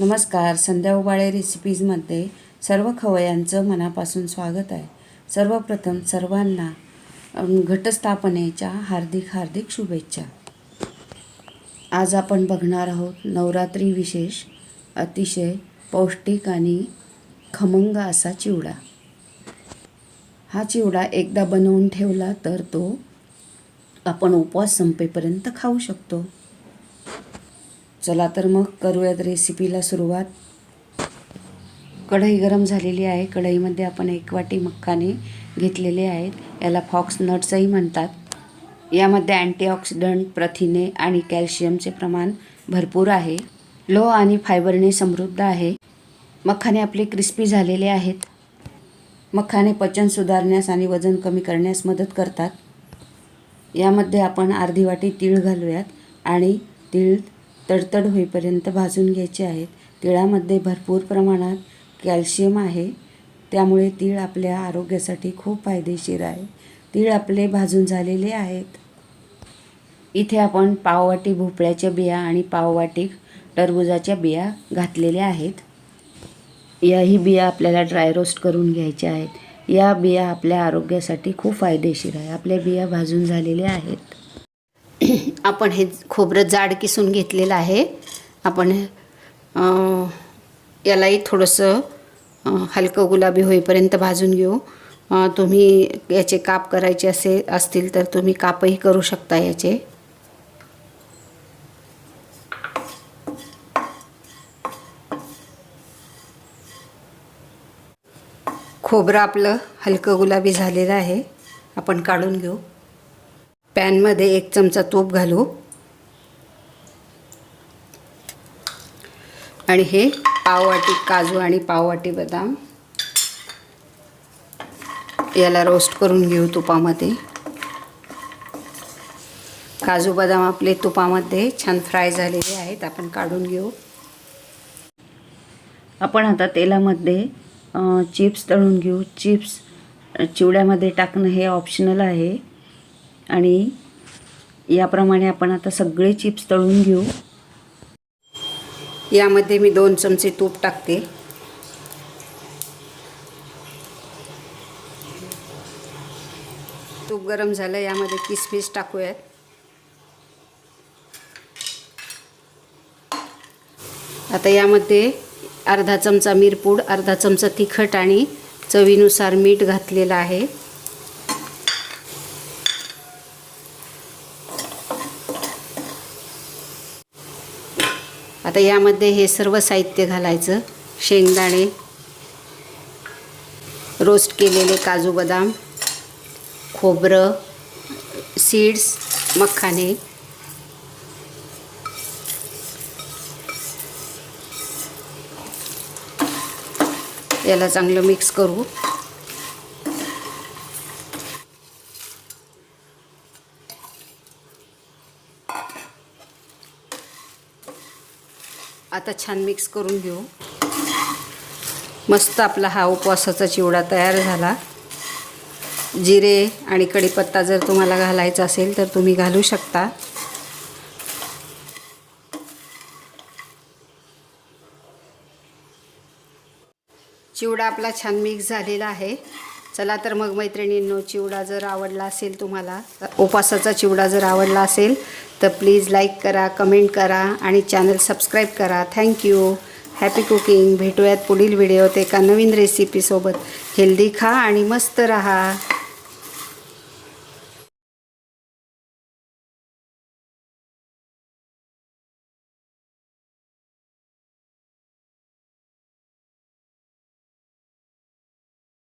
नमस्कार संध्या उबाळे रेसिपीजमध्ये सर्व खवयांचं मनापासून स्वागत आहे. सर्वप्रथम सर्वांना घटस्थापनेच्या हार्दिक हार्दिक शुभेच्छा. आज आपण बघणार आहोत नवरात्री विशेष अतिशय पौष्टिक आणि खमंग असा चिवडा. हा चिवडा एकदा बनवून ठेवला तर तो आपण उपवास संपेपर्यंत खाऊ शकतो. चला तर मग करूयात रेसिपीला सुरुवात. कढई गरम झालेली आहे. कढईमध्ये आपण एक वाटी मक्काने घेतलेले आहेत. याला फॉक्स नट्सही म्हणतात. यामध्ये अँटीऑक्सिडंट प्रथिने आणि कॅल्शियमचे प्रमाण भरपूर आहे. लो आणि फायबरने समृद्ध आहे. मखाने आपले क्रिस्पी झालेले आहेत. मखाने पचन सुधारण्यास आणि वजन कमी करण्यास मदत करतात. यामध्ये आपण अर्धी वाटी तीळ घालूयात आणि तीळ तडतड होईपर्यंत भाजून घ्यायचे आहेत. तिळामध्ये भरपूर प्रमाणात कॅल्शियम आहे. त्यामुळे तीळ आपल्या आरोग्यासाठी खूप फायदेशीर आहे. तीळ आपले भाजून झालेले आहेत. इथे आपण पाववाटी भोपळ्याच्या बिया आणि पाववाटी टरबुजाच्या बिया घातलेल्या आहेत. याही बिया आपल्याला ड्राय रोस्ट करून घ्यायच्या आहेत. या बिया आपल्या आरोग्यासाठी खूप फायदेशीर आहे. आपल्या बिया भाजून झालेल्या आहेत. आपण हे खोबरं जाड किसून घेतलेलं आहे. आपण यालाही थोडंसं हलकं गुलाबी होईपर्यंत भाजून घेऊ. तुम्ही याचे काप करायचे असे असतील तर तुम्ही कापही करू शकता याचे. खोबरं आपलं हलकं गुलाबी झालेलं आहे. आपण काढून घेऊ. पॅनमध्ये एक चमचा तूप घालू. आणि हे पाववाटी काजू आणि पाववाटी बदाम. याला रोस्ट करून घेऊ तुपामध्ये. काजू बदाम आपले तुपामध्ये छान फ्राय झालेले आहेत आपण काढून घेऊ. आपण आता तेलामध्ये चिप्स तळून घेऊ. चिप्स चिवड्यामध्ये टाकणं हे ऑप्शनल आहे. आणि याप्रमाणे आपण आता सगळे चिप्स तळून घेऊ. यामध्ये मी दोन चमचे तूप टाकते. तूप गरम झालं यामध्ये किसमिस टाकूयात. आता यामध्ये अर्धा चमचा मिरपूड अर्धा चमचा तिखट आणि चवीनुसार मीठ घातलेलं आहे. आता यामध्ये हे सर्व साहित्य घालायचं. शेंगदाणे रोस्ट केलेले काजू बदाम खोबरं सीड्स मखाने. याला चांगलं मिक्स करू. आता छान मिक्स करून घेऊ. मस्त आपला हा उपवासाचा चिवडा तयार झाला. जिरे आणि कढीपत्ता जर तुम्हाला घालायचा असेल तर तुम्ही घालू शकता. चिवडा आपला छान मिक्स झालेला आहे. चला तर मग मैत्रिणींनो चिवडा जर आवडला असेल तुम्हाला उपासाचा चिवडा जर आवडला असेल तर प्लीज लाईक करा कमेंट करा आणि चॅनल सबस्क्राईब करा. थँक्यू हॅपी कुकिंग भेटूयात पुढील व्हिडिओत एका नवीन रेसिपीसोबत हेल्दी खा आणि मस्त रहा.